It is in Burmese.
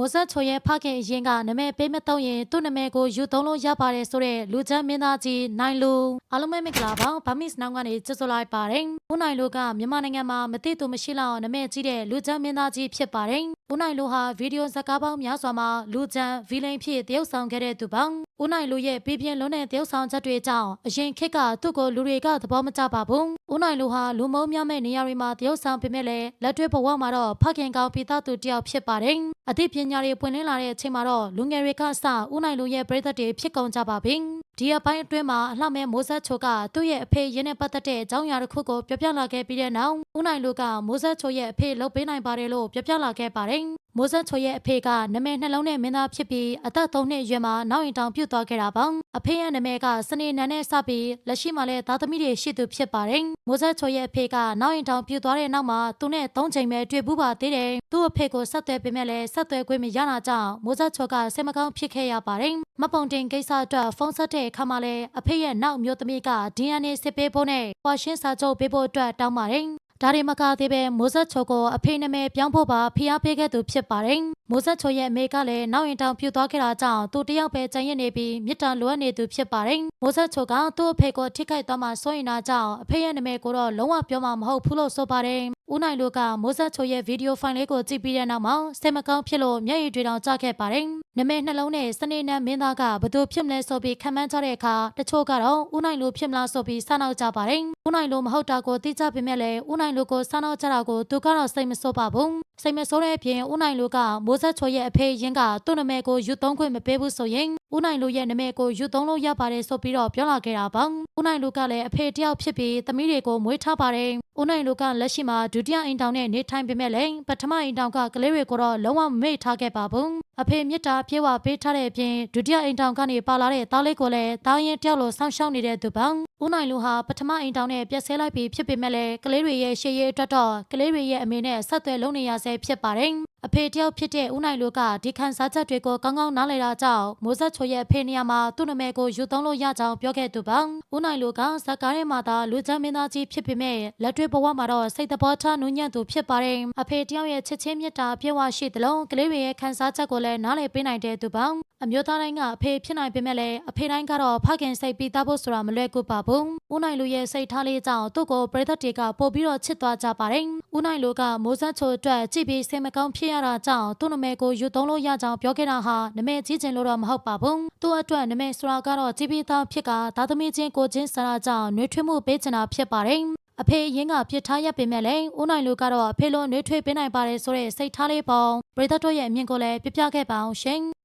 မိုးဆက်ချိုရဲ့ဖခင်အရင်ကနာမည်ပေးမတော့ရင်သူ့နာမည်ကိုယူသုံးလို့ရပါတယ်ဆိုတဲ့လူချမ်းမင်းသားကြီးနိုင်လူအားလုံးပဲမင်္ဂလာပါဗမစ်နောင်ကနေကြိုဆိုလိုက်ပါတယ်ဦးနိုင်လူကမြန်မာနိုင်ငံမှာမသိသူမရှိလောက်အောင်နာမည်ကြီးတဲ့လူချမ်းမင်းသားကြီးဖြစ်ပါတယ် ဦးနိုင်လူဟာဗီဒီယိုဇာတ်ကားပေါင်းများစွာမှာလူချမ်းဗီလိန်ဖြစ်တရုပ်ဆောင်ခဲ့တဲ့သူပါဦးနိုင်လူရဲ့ပြပြင်းလုံးတဲ့တရုပ်ဆောင်ချက်တွေကြောင့်အရင်ခေတ်ကသူ့ကိုလူတွေကသဘောမကျပါဘူးဦးနိုင်လူဟာလူမုံများမဲ့နေရာတွေမှာတရုပ်ဆောင်ပေမဲ့လည်းလက်တွေ့ဘဝမှာတော့ဖခင်ကောင်းပိသားသူတစ်ယောက်ဖြစ်ပါတယ်အသိပညာတွေပွင့်လင်းလာတဲ့အချိန်မှာတော့လူငယ်တွေကစဦးနိုင်လူရဲ့ပြည်သက်တွေဖြစ်ကုန်ကြပါပြီ ဒီအပိုင်းအတွင်းမှာအလှမဲ့မိုးဆက်ချိုကသူ့ရဲ့အဖေရင်းနဲ့ပတ်သက်တဲ့အကြောင်းအရာတစ်ခုကိုပြောပြလာခဲ့ပြီးတဲ့နောက်ဦးနိုင်လူကမိုးဆက်ချိုရဲ့အဖေလုပ်ပေးနိုင်ပါတယ်လို့ပြောပြလာခဲ့ပါတယ် မိုးဆက်ချိုရဲ့အဖေကနာမည်နှလုံးနဲ့မင်းသားဖြစ်ပြီးအသက်3နှစ်အရွယ်မှာနောက်ရင်တောင်ပြုတ်သွားခဲ့တာပါအဖေရဲ့နာမည်ကစနေနန်းနဲ့စပြီးလက်ရှိမှာလည်းသားသမီးတွေရှိသူဖြစ်ပါတယ်မိုးဆက်ချိုရဲ့အဖေကနောက်ရင်တောင်ပြုတ်သွားတဲ့နောက်မှာသူနဲ့3ချိန်ပဲတွေ့ဘူးပါသေးတယ်သူ့အဖေကိုဆက်သွယ်ပေမဲ့လည်းဆက်သွယ်ခွင့်မရတာကြောင့်မိုးဆက်ချိုကစိတ်မကောင်းဖြစ်ခဲ့ရပါတယ်မပုံတင်ကိစ္စအတွက်ဖုန်းဆက်တဲ့အခါမှာလည်းအဖေရဲ့နောက်မျိုးသမီးက DNA စစ်ပေးဖို့နဲ့ပွာရှင်းစာချုပ်ပေးဖို့အတွက်တောင်းပါတယ် ဒါတွေမကသေးပဲမိုးဆက်ချိုကိုအဖေနာမည်ပြောင်းဖို့ပါဖိအားပေးခဲ့သူဖြစ်ပါတယ်။ မိုးဆက်ချိုရဲ့အမေကလည်းနောက်ရင်တောင်ပြူသွားခဲ့တာကြောင့်သူတယောက်ပဲကြံရစ်နေပြီးမြစ်တန်လွတ်နေသူဖြစ်ပါတယ်။မိုးဆက်ချိုကသူ့အဖေကိုထိခိုက်သွားမှစိုးရင်တာကြောင့်အဖေရဲ့နာမည်ကိုတော့လုံးဝပြောမှာမဟုတ်ဘူးလို့ဆိုပါတယ်။ဦးနိုင်လူကမိုးဆက်ချိုရဲ့ဗီဒီယိုဖိုင်လေးကိုကြည့်ပြီးတဲ့နောက်မှာစိတ်မကောင်းဖြစ်လို့မျက်ရည်တွေတောင်ကျခဲ့ပါတယ်။နာမည်နှလုံးနဲ့စနေနန်းမင်းသားကဘသူဖြစ်မလဲဆိုပြီးခံမှန်းကြတဲ့အခါတချို့ကတော့ဦးနိုင်လူဖြစ်မလားဆိုပြီးစနောက်ကြပါတယ်။ဦးနိုင်လူမဟုတ်တာကိုသိကြပေမဲ့လည်းဦးနိုင်လူကိုစနောက်ကြတာကိုသူကတော့စိတ်မဆိုးပါဘူး။စိတ်မဆိုးတဲ့အပြင်ဦးနိုင်လူကမိုးဆက်ချိုရဲ့အဖေရင်းကသူ့နာမည်ကိုယူသုံးခွင့်မပေးဘူးဆိုရင်ဦးနိုင်လူရဲ့နာမည်ကိုယူသုံးလို့ရပါတယ်ဆိုပြီးတော့ပြောလာခဲ့တာပါ။ဦးနိုင်လူကလည်းအဖေတယောက်ဖြစ်ပြီးသမီးတွေကိုမွေးထားပါတယ်။ဦးနိုင်လူကလက်ရှိမှာဒုတိယအိမ်တောင်နဲ့နေထိုင်ပေမဲ့လည်းပထမအိမ်တောင်ကကလေးတွေကိုတော့လုံးဝမမေ့ထားခဲ့ပါဘူး။အဖေမြစ်တာပြေဝပေးထားတဲ့အပြင်ဒုတိယအိမ်တောင်ကနေပါလာတဲ့သားလေးကိုလည်းတားရင်တယောက်လိုဆောင်းရှောက်နေတဲ့သူပါ။ဦးနိုင်လူဟာပထမအိမ်တောင်နဲ့ပြက်ဆဲလိုက်ပြီးဖြစ်ပေမဲ့လည်းကလေးတွေရဲ့ရှေ့ရေးအတွက်တော့ကလေးတွေရဲ့အမေနဲ့ဆက်သွယ်လုပ်နေရဆဲဖြစ်ပါတယ်။ အဖေတယောက်ဖြစ်တဲ့ဦးနိုင်လူကဒီခန်းစားချက်တွေကိုကောင်းကောင်းနားလည်တာကြောင့်မိုးဆက်ချိုရဲ့အဖေနေရာမှာသူ့နာမည်ကိုယူသုံးလို့ရကြောင်းပြောခဲ့သူပါဦးနိုင်လူကဇက်ကားထဲမှာသာလူချမ်းမင်းသားကြီးဖြစ်ပေမဲ့လက်တွေ့ဘဝမှာတော့စိတ်သဘောထားနူးညံ့သူဖြစ်ပါတယ်အဖေတယောက်ရဲ့ချစ်ချင်းမြတ်တာပြေဝရှိသလိုကလေးတွေရဲ့ခန်းစားချက်ကိုလည်းနားလည်ပေးနိုင်တဲ့သူပါအမျိုးသားတိုင်းကအဖေဖြစ်နိုင်ပေမဲ့လည်းအဖေတိုင်းကတော့ဖခင်စိတ်ပြီးသားဖို့ဆိုတာမလွယ်ကူပါဘူးဦးနိုင်လူရဲ့စိတ်ထားလေးကြောင့်သူ့ကိုပရိသတ်တွေကပို့ပြီးတော့ချစ်သွားကြပါတယ်ဦးနိုင်လူကမိုးဆက်ချိုအတွက်ကြည့်ပြီးစိတ်မကောင်းဖြစ်ရတာကြောင့်သူ့နာမည်ကိုယူသုံးလို့ရကြောင်းပြောခဲ့တာဟာနာမည်ကြီးခြင်းလို့တော့မဟုတ်ပါဘူးသူ့အတွက်နာမည်ဆိုတာကတော့ကြည်ပြီးသားဖြစ်ကသားသမီးချင်းကိုချင်းစရာကြောင့်နှွေးထွေးမှုပေးချင်တာဖြစ်ပါတယ်အဖေရင်းကပြစ်ထားရပေမဲ့လည်းဦးနိုင်လူကတော့အဖေလိုနှွေးထွေးပေးနိုင်ပါတယ်ဆိုတဲ့စိတ်ထားလေးပေါ့ပရိသတ်တို့ရဲ့အမြင်ကိုလည်းပြပြခဲ့ပါအောင်ရှင်